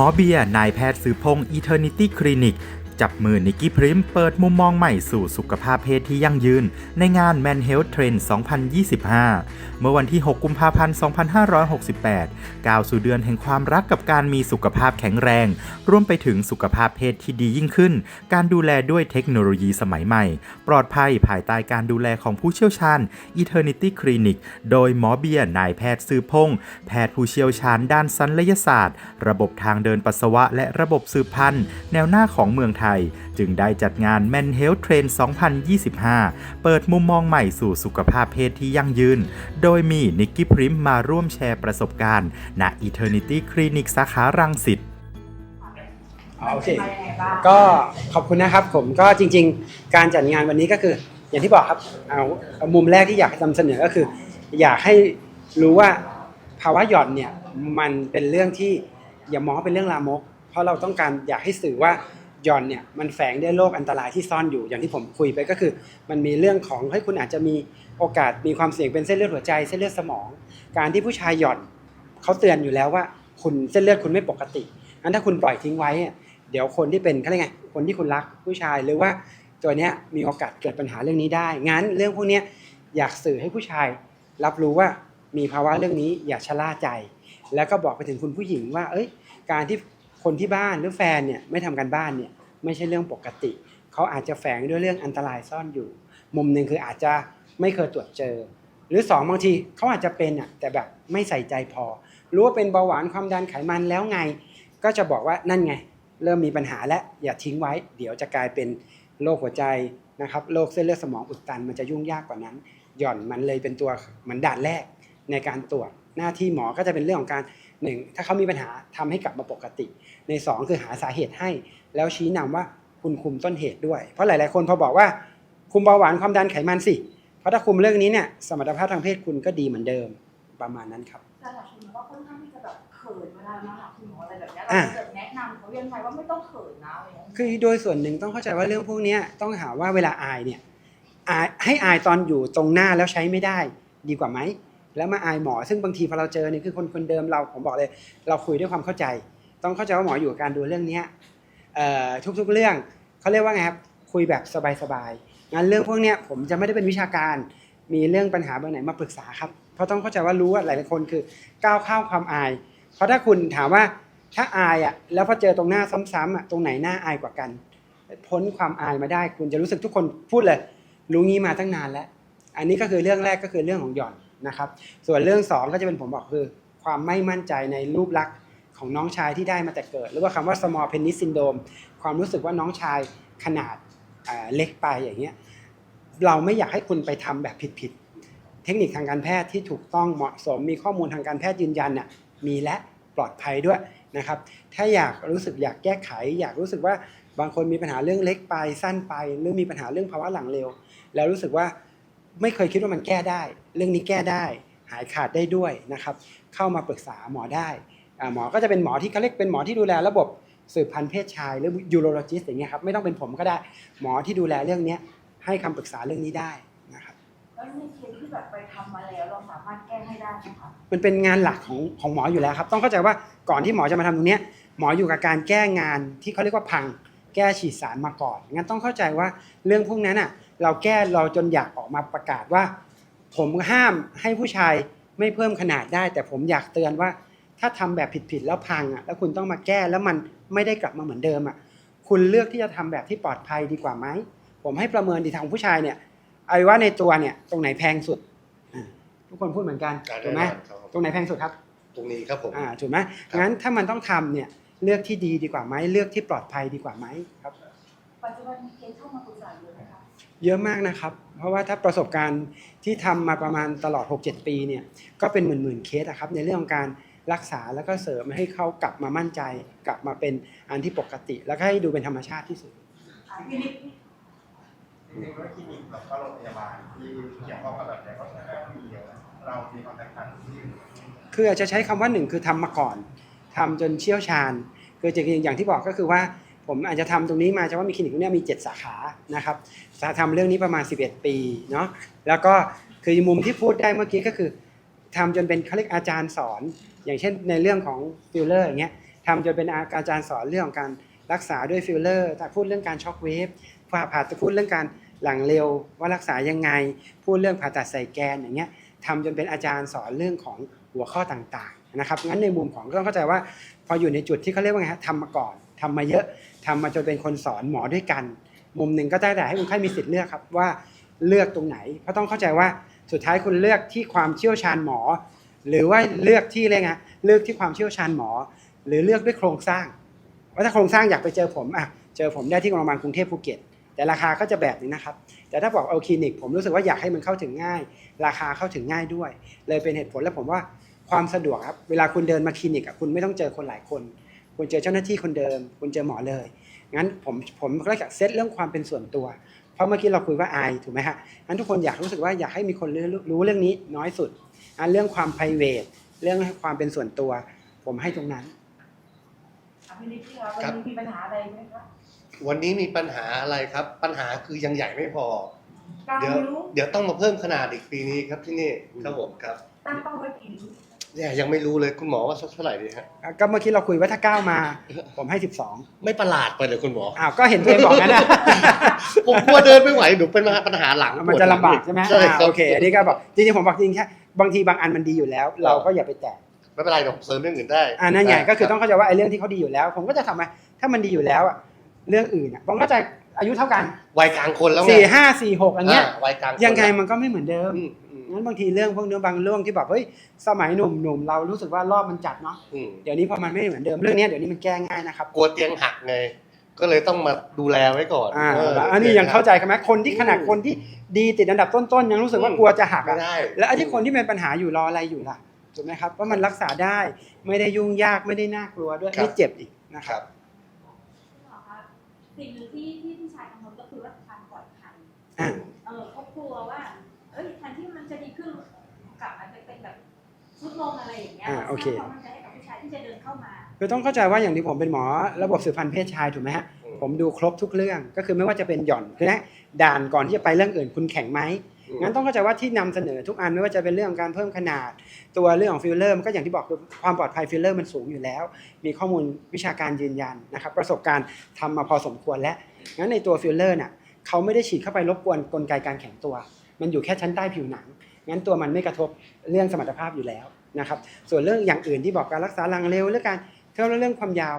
มอเบียนายแพทย์สืบพงศ์อีเทอร์นิตี้คลินิก จับมือนิกกี้พริมเปิดมุมมองใหม่สู่สุขภาพเพศที่ยั่งยืน ในงาน Man Health Trend 2025 เมื่อวันที่ 6 กุมภาพันธ์ 2568 ก้าวสู่เดือนแห่งความรักกับการมีสุขภาพแข็งแรง รวมไปถึงสุขภาพเพศที่ดียิ่งขึ้น การดูแลด้วยเทคโนโลยีสมัยใหม่ ปลอดภัยภายใต้การดูแลของผู้เชี่ยวชาญ Eternity Clinic โดยหมอเบียร์นายแพทย์ซือพงศ์แพทย์ผู้เชี่ยวชาญด้านศัลยศาสตร์ ระบบทางเดินปัสสาวะและระบบสืบพันธุ์แนวหน้าของเมืองไทยจึงได้จัดงาน Men Health Trend 2025 เปิดมุมมองใหม่สู่สุขภาพเพศที่ยั่งยืน โดยมีนิกกี้พริมมาร่วมแชร์ประสบการณ์ณ Eternity Clinic สาขารังสิตโอเค ก็ขอบคุณนะครับผมก็จริง ๆ การจัดงานวันนี้ก็คือ อย่างที่บอกครับเอาเอามุมแรกที่อยากนำเสนอก็คือ อยากให้รู้ว่าภาวะหย่อนเนี่ยมันเป็นเรื่องที่อย่ามองว่าเป็นเรื่องลามก เพราะเราต้องการอยากให้สื่อว่า หย่อนเนี่ยมันแฝงด้วยโรคอันตรายที่ซ่อนอยู่อย่างที่ผมคุยไปก็คือ มันมีเรื่องของให้คุณอาจจะมีโอกาสมีความเสี่ยงเป็นเส้นเลือดหัวใจเส้นเลือดสมอง การที่ผู้ชายหย่อนเขาเตือนอยู่แล้วว่า คุณเส้นเลือดคุณไม่ปกติงั้นถ้าคุณปล่อยทิ้งไว้ เดี๋ยวคนที่เป็นเขาเรียกไงคนที่คุณรักผู้ชายหรือว่าตัวเนี้ยมีโอกาสเกิดปัญหาเรื่องนี้ได้งั้นเรื่องพวกเนี้ยอยากสื่อให้ผู้ชาย รับรู้ว่ามีภาวะเรื่องนี้อย่าชะล่าใจ แล้วก็บอกไปถึงคุณผู้หญิงว่า เอ้ย การที่ คนที่บ้านหรือแฟนเนี่ยไม่ทำการบ้านเนี่ยไม่ใช่เรื่องปกติ เขาอาจจะแฝงด้วยเรื่องอันตรายซ่อนอยู่ มุมหนึ่งคืออาจจะไม่เคยตรวจเจอ หรือสองบางทีเขาอาจจะเป็นอะแต่แบบไม่ใส่ใจพอ รู้ว่าเป็นเบาหวานความดันไขมันแล้วไง ก็จะบอกว่านั่นไง เริ่มมีปัญหาแล้วอย่าทิ้งไว้ เดี๋ยวจะกลายเป็นโรคหัวใจนะครับโรคเส้นเลือดสมองอุดตันมันจะยุ่งยากกว่านั้น หย่อนมันเลยเป็นตัวเหมือนด่านแรกในการตรวจหน้าที่หมอก็จะเป็นเรื่องของการ หนึ่งถ้าเขามีปัญหาทำให้กลับมาปกติ ในสองคือหาสาเหตุให้ แล้วชี้นำว่าคุณคุมต้นเหตุด้วย เพราะหลาย ๆ คนพอบอกว่า คุมเบาหวานความดันไขมันสิ เพราะถ้าคุมเรื่องนี้เนี่ยสมรรถภาพทางเพศคุณก็ดีเหมือนเดิมประมาณนั้นครับแต่หลายคนก็ค่อนข้างที่จะแบบเขินเวลามาหาคุณหมออะไรแบบเนี้ยอะเราจะแนะนำเขายังไงว่าไม่ต้องเขินนะอะไรอย่างเงี้ยคือโดยส่วนหนึ่งต้องเข้าใจว่าเรื่องพวกเนี้ยต้องหาว่าเวลาอายเนี่ยอายให้อายตอนอยู่ตรงหน้าแล้วใช้ไม่ได้ดีกว่าไหม แล้วมาอายหมอ ซึ่งบางทีพอเราเจอเนี่ยคือคนคนเดิมเราผมบอกเลย เราคุยด้วยความเข้าใจ ต้องเข้าใจว่าหมออยู่กับการดูเรื่องนี้ทุกๆเรื่องเขาเรียกว่าไงครับคุยแบบสบายๆงั้นเรื่องพวกเนี้ยผมจะไม่ได้เป็นวิชาการ มีเรื่องปัญหาเบอร์ไหนมาปรึกษาครับเพราะต้องเข้าใจว่ารู้ว่าหลายๆคนคือก้าวข้ามความอาย เพราะถ้าคุณถามว่าถ้าอายอะแล้วพอเจอตรงหน้าซ้ำๆอะตรงไหนหน้าอายกว่ากัน พ้นความอายมาได้ คุณจะรู้สึกทุกคนพูดเลย รู้งี้มาตั้งนานแล้ว อันนี้ก็คือเรื่องแรกก็คือเรื่องของหย่อน นะครับ ส่วนเรื่องสองก็จะเป็นผมบอกคือ ความไม่มั่นใจในรูปลักษณ์ของน้องชายที่ได้มาแต่เกิด หรือว่าคำว่า small penis syndrome ความรู้สึกว่าน้องชายขนาดเล็กไปอย่างเงี้ยเราไม่อยากให้คุณไปทำแบบผิดๆเทคนิคทางการแพทย์ที่ถูกต้องเหมาะสม มีข้อมูลทางการแพทย์ยืนยันน่ะมีและปลอดภัยด้วยนะครับ ถ้าอยากรู้สึกอยากแก้ไข อยากรู้สึกว่าบางคนมีปัญหาเรื่องเล็กไปสั้นไป หรือมีปัญหาเรื่องภาวะหลังเร็ว แล้วรู้สึกว่า ไม่เคยคิดว่ามันแก้ได้ เรื่องนี้แก้ได้หายขาดได้ด้วยนะครับ เข้ามาปรึกษาหมอได้อ่าหมอก็จะเป็นหมอที่เขาเรียกเป็นหมอที่ดูแลระบบสืบพันธุ์เพศชายหรือยูโรโลจิสอย่างเงี้ยครับไม่ต้องเป็นผมก็ได้หมอที่ดูแลเรื่องเนี้ยให้คำปรึกษาเรื่องนี้ได้นะครับแล้วในเคสที่แบบไปทำมาแล้วเราสามารถแก้ให้ได้ไหมคะมันเป็นงานหลักของของหมออยู่แล้วครับ ต้องเข้าใจว่าก่อนที่หมอจะมาทำตรงเนี้ยหมออยู่กับการแก้งานที่เขาเรียกว่าพัง แก้ฉีดสารมาก่อนงั้นต้องเข้าใจว่าเรื่องพวกนั้นอะ เราแก้เราจนอยากออกมาประกาศว่า ผมห้ามให้ผู้ชายไม่เพิ่มขนาดได้ แต่ผมอยากเตือนว่า ถ้าทำแบบผิดๆแล้วพังอะแล้วคุณต้องมาแก้แล้วมันไม่ได้กลับมาเหมือนเดิมอะคุณเลือกที่จะทำแบบที่ปลอดภัยดีกว่าไหมผมให้ประเมินดีทางผู้ชายเนี่ยเอาว่าในตัวเนี่ยตรงไหนแพงสุดอ่าทุกคนพูดเหมือนกันถูกไหมครับตรงไหนแพงสุดครับ ตรงนี้ครับผมอ่าถูกไหมงั้นถ้ามันต้องทำเนี่ยเลือกที่ดีดีกว่าไหมเลือกที่ปลอดภัยดีกว่าไหมครับ ปัจจุบันมีเคสเข้ามาปรึกษาเยอะไหมคะเยอะมากนะครับ เพราะว่าถ้าประสบการณ์ที่ทำมาประมาณตลอด 6-7 ปีเนี่ยก็เป็นหมื่นๆเคสอะครับในเรื่องของการรักษาแล้วก็เสริมให้เขากลับมามั่นใจ กลับมาเป็นอันที่ปกติ แล้วก็ให้ดูเป็นธรรมชาติที่สุดอะพี่นิกจริงๆแล้วคลินิกแล้วก็โรงพยาบาลที่เกี่ยวข้องกับแบบนี้ก็ค่อนข้างมีเยอะเรามีความแตกต่างที่คืออาจจะใช้คำว่าหนึ่งคือทำมาก่อนทำจนเชี่ยวชาญคือจริงๆอย่างที่บอกก็คือว่า ผมอาจจะทำตรงนี้มาจะว่ามีคลินิกเนี้ยมี 7 สาขานะครับสาทำเรื่องนี้ประมาณ 11 ปีเนาะแล้วก็คือมุมที่พูดได้เมื่อกี้ก็คือทำจนเป็นเขาเรียกอาจารย์สอน อย่างเช่นในเรื่องของฟิลเลอร์อย่างเงี้ยทำจนเป็นอาจารย์สอนเรื่องของการรักษาด้วยฟิลเลอร์พูดเรื่องการช็อคเวฟผ่าผ่าพูดเรื่องการหลังเร็วว่ารักษายังไง พูดเรื่องผ่าตัดใส่แกนอย่างเงี้ยทำจนเป็นอาจารย์สอนเรื่องของหัวข้อต่างๆนะครับงั้นในมุมของก็ต้องเข้าใจว่า พออยู่ในจุดที่เขาเรียกว่าไงฮะทำมาก่อนทำมาเยอะ ทำมาจนเป็นคนสอนหมอด้วยกัน มุมหนึ่งก็ได้แต่ให้คนไข้มีสิทธิ์เลือกครับว่าเลือกตรงไหน เพราะต้องเข้าใจว่าสุดท้ายคุณเลือกที่ความเชี่ยวชาญหมอ หรือว่าเลือกที่อะไรเงี้ยเลือกที่ความเชี่ยวชาญหมอ หรือเลือกด้วยโครงสร้างว่าถ้าโครงสร้างอยากไปเจอผมอะเจอผมได้ที่โรงพยาบาลกรุงเทพภูเก็ตแต่ราคาก็จะแบบนี้นะครับ แต่ถ้าบอกเอาคลินิก ผมรู้สึกว่าอยากให้มันเข้าถึงง่าย ราคาเข้าถึงง่ายด้วย เลยเป็นเหตุผลและผมว่าความสะดวกครับ เวลาคุณเดินมาคลินิกอะคุณไม่ต้องเจอคนหลายคน คุณเจอเจ้าหน้าที่คนเดิม คุณเจอหมอเลยงั้นผมผมก็อยากเซตเรื่องความเป็นส่วนตัว เพราะเมื่อกี้เราคุยว่าอายถูกไหมฮะงั้นทุกคนอยากรู้สึกว่าอยากให้มีคนรู้รู้เรื่องนี้น้อยสุดอันเรื่องความ p r i v a t เรื่องความเป็นส่วนตัว ผมให้ตรงนั้นอะพี่นิกกี้ครับวันนี้มีปัญหาอะไรไหมคะวันนี้มีปัญหาอะไรครับ ปัญหาคือยังใหญ่ไม่พอกล้ามเดี๋ยวนิ้วเดี๋ยวต้องมาเพิ่มขนาดอีกปีนี้ครับที่นี่ครับผมครับตั้งเป้าไว้กี่นิ้ว เนี่ยยังไม่รู้เลยคุณหมอว่าสักเท่าไหร่ดีฮะอะก็เมื่อกี้เราคุยว่าถ้าก้าวมา ผมให้12ไม่ประหลาดไปเลยคุณหมอ อ้าวก็เห็นตัวเองบอกงั้นนะ ผมกลัวเดินไม่ไหวหนูเป็นปัญหาหลังมันจะลำบากใช่ไหมใช่อ่าครับโอเคอันนี้ก็บอกจริงๆผมบอกจริงแค่บางทีบางอันมันดีอยู่แล้ว เราก็อย่าไปแตะไม่เป็นไรเดี๋ยวผมเสริมเรื่องอื่นได้อ่านั่นไงก็คือต้องเข้าใจว่าไอ้เรื่องที่เขาดีอยู่แล้ว ผมก็จะทำไมถ้ามันดีอยู่แล้วอะเรื่องอื่นอะผมก็จะอายุเท่ากันวัยกลางคนแล้วไงสี่ห้าสี่หกอันเนี้ยอ่าวัยกลางคนยังไงมันก็ไม่เหมือนเดิม อืมอืม งั้นบางทีเรื่องพวกเนื้อบางเรื่องที่แบบเฮ้ยสมัยหนุ่มหนุ่มๆเรารู้สึกว่ารอบมันจัดเนาะอืมเดี๋ยวนี้พอมันไม่เหมือนเดิมเรื่องเนี้ยเดี๋ยวนี้มันแก้ง่ายนะครับกลัวเตียงหักไงก็เลยต้องมาดูแลไว้ก่อนอ่าเแล้วอันนี้ยังเข้าใจกันไหมคนที่ขนาดคนที่ดีติดอันดับต้นๆยังรู้สึกว่ากลัวจะหักไม่อะ ได้ แล้วไอ้ที่คนที่เป็นปัญหาอยู่รออะไรอยู่ล่ะถูกไหมครับว่ามันรักษาได้ไม่ได้ยุ่งยากไม่ได้น่ากลัวด้วยครับ ไม่เจ็บอีกนะคครัรับ บ คุณหมอคะสิ่งหนึ่งที่ที่ ชุดลงอะไรอย่างเงี้ยอ่าโอเค สร้างความมั่นใจให้กับผู้ชายที่จะเดินเข้ามาคือต้องเข้าใจว่าอย่างที่ผมเป็นหมอระบบสืบพันธุ์เพศชายถูกไหมฮะอืมผมดูครบทุกเรื่องก็คือไม่ว่าจะเป็นหย่อนคือนะด่านก่อนที่จะไปเรื่องอื่นคุณแข็งไหมงั้นต้องเข้าใจว่าที่นำเสนอทุกอันไม่ว่าจะเป็นเรื่องของการเพิ่มขนาด ตัวเรื่องของฟิลเลอร์มันก็อย่างที่บอกคือความปลอดภัยฟิลเลอร์มันสูงอยู่แล้ว มีข้อมูลวิชาการยืนยันนะครับประสบการณ์ทำมาพอสมควรแล้วงั้นในตัวฟิลเลอร์น่ะเขาไม่ได้ฉีดเข้าไปรบกวนกลไกการแข็งตัว มันอยู่แค่ชั้นใต้ผิวหนัง งั้นตัวมันไม่กระทบเรื่องสมรรถภาพอยู่แล้วนะครับ ส่วนเรื่องอย่างอื่นที่บอกการรักษาลังเร็วหรือการเท่าเรื่องความยาว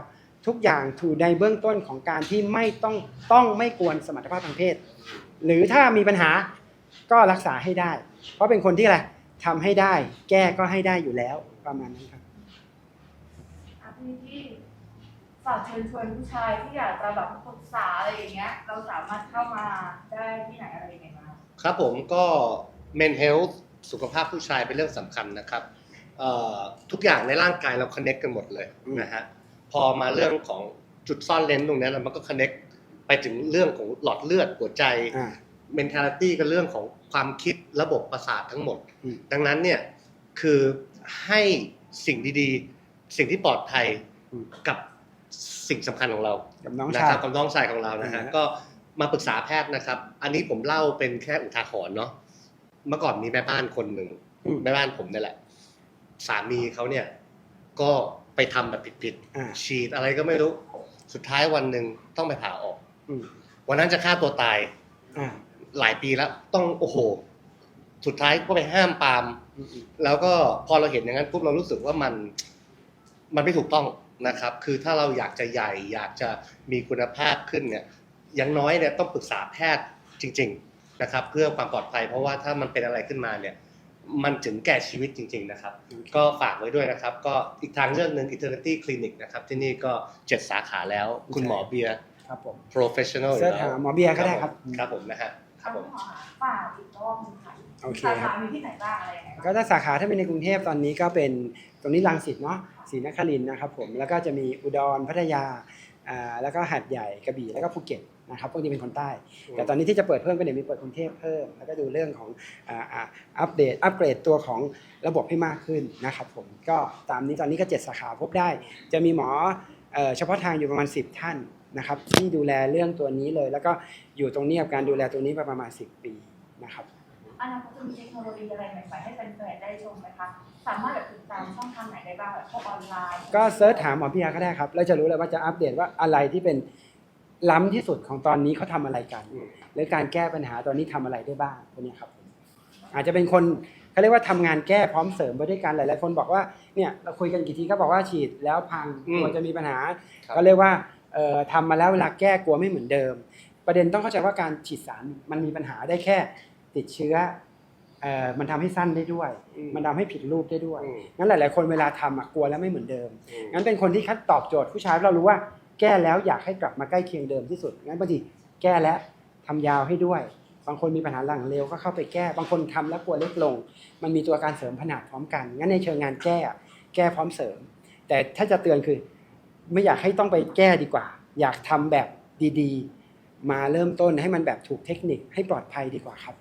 ทุกอย่างถูกในเบื้องต้นของการที่ไม่ต้องต้องไม่กวนสมรรถภาพทางเพศ หรือถ้ามีปัญหาก็รักษาให้ได้ เพราะเป็นคนที่อะไรทำให้ได้ แก้ก็ให้ได้อยู่แล้วประมาณนั้นครับอะพี่นิกกี้ฝากเชิญชวนผู้ชายที่อยากจะแบบปรึกษาอะไรอย่างเงี้ย เราสามารถเข้ามาได้ที่ไหนอะไรยังไงบ้างครับผมก็ men health สุขภาพผู้ชายเป็นเรื่องสำคัญนะครับเอ่อทุกอย่างในร่างกายเรา connect กันหมดเลยอืมนะฮะพอมาเรื่องของจุดซ่อนเลนตรงนี้แล้วมันก็ connect ไปถึงเรื่องของหลอดเลือดหัวใจอ่า mentality ก็เรื่องของความคิดระบบประสาททั้งหมดอืมดังนั้นเนี่ยคือให้สิ่งดีๆ สิ่งที่ปลอดภัยอืมกับสิ่งสำคัญของเรากับน้องนะชาคยรับกับน้องชายของเรานะฮะอ่าฮะก็มาปรึกษาแพทย์นะครับ อันนี้ผมเล่าเป็นแค่อุทาหรณ์เนาะ เมื่อก่อนมีแม่บ้านคนหนึ่งอืมแม่บ้านผมนี่แหละ สามีเขาเนี่ย ก็ไปทำแบบผิดอ่าๆฉีดอะไรก็ไม่รู้ สุดท้ายวันหนึ่งต้องไปผ่าออกอืมวันนั้นจะฆ่าตัวตายอ่าหลายปีแล้ว ต้องโอ้โห สุดท้ายก็ไปห้ามปรามอืมอืมแล้วก็พอเราเห็นอย่างนั้นปุ๊บเรารู้สึกว่ามันมันไม่ถูกต้องนะครับ คือถ้าเราอยากจะใหญ่ อยากจะมีคุณภาพขึ้นเนี่ยอย่างน้อยเนี่ยต้องปรึกษาแพทย์จริง ๆ นะครับเพื่อความปลอดภัย เพราะว่าถ้ามันเป็นอะไรขึ้นมาเนี่ยมันถึงแก่ชีวิตจริง ๆนะครับ ก็ฝากไว้ด้วยนะครับ ก็อีกทางเรื่องหนึ่ง Eternity Clinic นะครับ ที่นี่ก็เจ็ดสาขาแล้วคุณหมอเบียร์ครับผม professional เสิร์ชหาหมอเบียร์ก็ได้ครับ ครับผมนะฮะครับผมณหมอคะฝากอีกรอบหนึงค่ะโอเคสาครัขาบมีที่ไหนบ้างอะไรยังไงบ้างก็ถ้าสาขาถ้าเป็นในกรุงเทพตอนนี้ก็เป็นตรงนี้รังสิตเนาะศรีนครินทร์นะครับผมแล้วก็จะมีอุดรพัทยาอ่า แล้วก็หาดใหญ่กระบี่แล้วก็ภูเก็ตนะครับพวกนี้เป็นคนใต้ แต่ตอนนี้ที่จะเปิดเพิ่มก็เดี๋ยวมีเปิดกรุงเทพเพิ่ม แล้วก็ดูเรื่องของอ่าอ่าอัปเดตอัปเกรดตัวของระบบให้มากขึ้นนะครับผมก็ตามนี้ตอนนี้ก็ 7 สาขาพบได้ จะมีหมอเอ่อเฉพาะทางอยู่ประมาณ 10 ท่านนะครับที่ดูแลเรื่องตัวนี้เลย แล้วก็อยู่ตรงนี้กับการดูแลตัวนี้มาประมาณ 10 ปีนะครับ อนาคตจะมีเทคโนโลยีอะไรใหม่ๆให้แฟนๆได้ชมไหมคะ สามารถแบบติดตามช่องทางไหนได้บ้างแบบพวกออนไลน์ก็เซิร์ชถามหมอพี่ยาก็ได้ครับ แล้วจะรู้เลยว่าจะอัปเดตว่าอะไรที่เป็นล้ำที่สุดของตอนนี้เขาทำอะไรกันอืมหรือการแก้ปัญหาตอนนี้ทำอะไรได้บ้างพวกเนี้ยครับผมอาจจะเป็นคนเขาเรียกว่าทำงานแก้พร้อมเสริมไปด้วยกันหลายๆคนบอกว่าเนี่ยเราคุยกันกี่ทีก็บอกว่าฉีดแล้วพังกลัวจะมีปัญหา ครับ ก็เรียกว่าเอ่อทำมาแล้วเวลาแก้กลัวไม่เหมือนเดิม ประเด็นต้องเข้าใจว่าการฉีดสารมันมีปัญหาได้แค่ ติดเชื้อเอ่อมันทำให้สั้นได้ด้วย อืมมันทำให้ผิดรูปได้ด้วย อืมงั้นหลาย ๆ คนเวลาทำอะกลัวแล้วไม่เหมือนเดิม อืม งั้นเป็นคนที่คัดตอบโจทย์ผู้ชายเรารู้ว่าแก้แล้วอยากให้กลับมาใกล้เคียงเดิมที่สุด งั้นบางทีแก้แล้วทำยาวให้ด้วย บางคนมีปัญหาหลังเร็วก็เข้าไปแก้ บางคนทำแล้วกลัวเล็กลง มันมีตัวการเสริมผนักพร้อมกัน งั้นในเชิงงานแก้อะแก้พร้อมเสริม แต่ถ้าจะเตือนคือ ไม่อยากให้ต้องไปแก้ดีกว่า อยากทำแบบดี ๆ มาเริ่มต้นให้มันแบบถูกเทคนิคให้ปลอดภัยดีกว่าครับ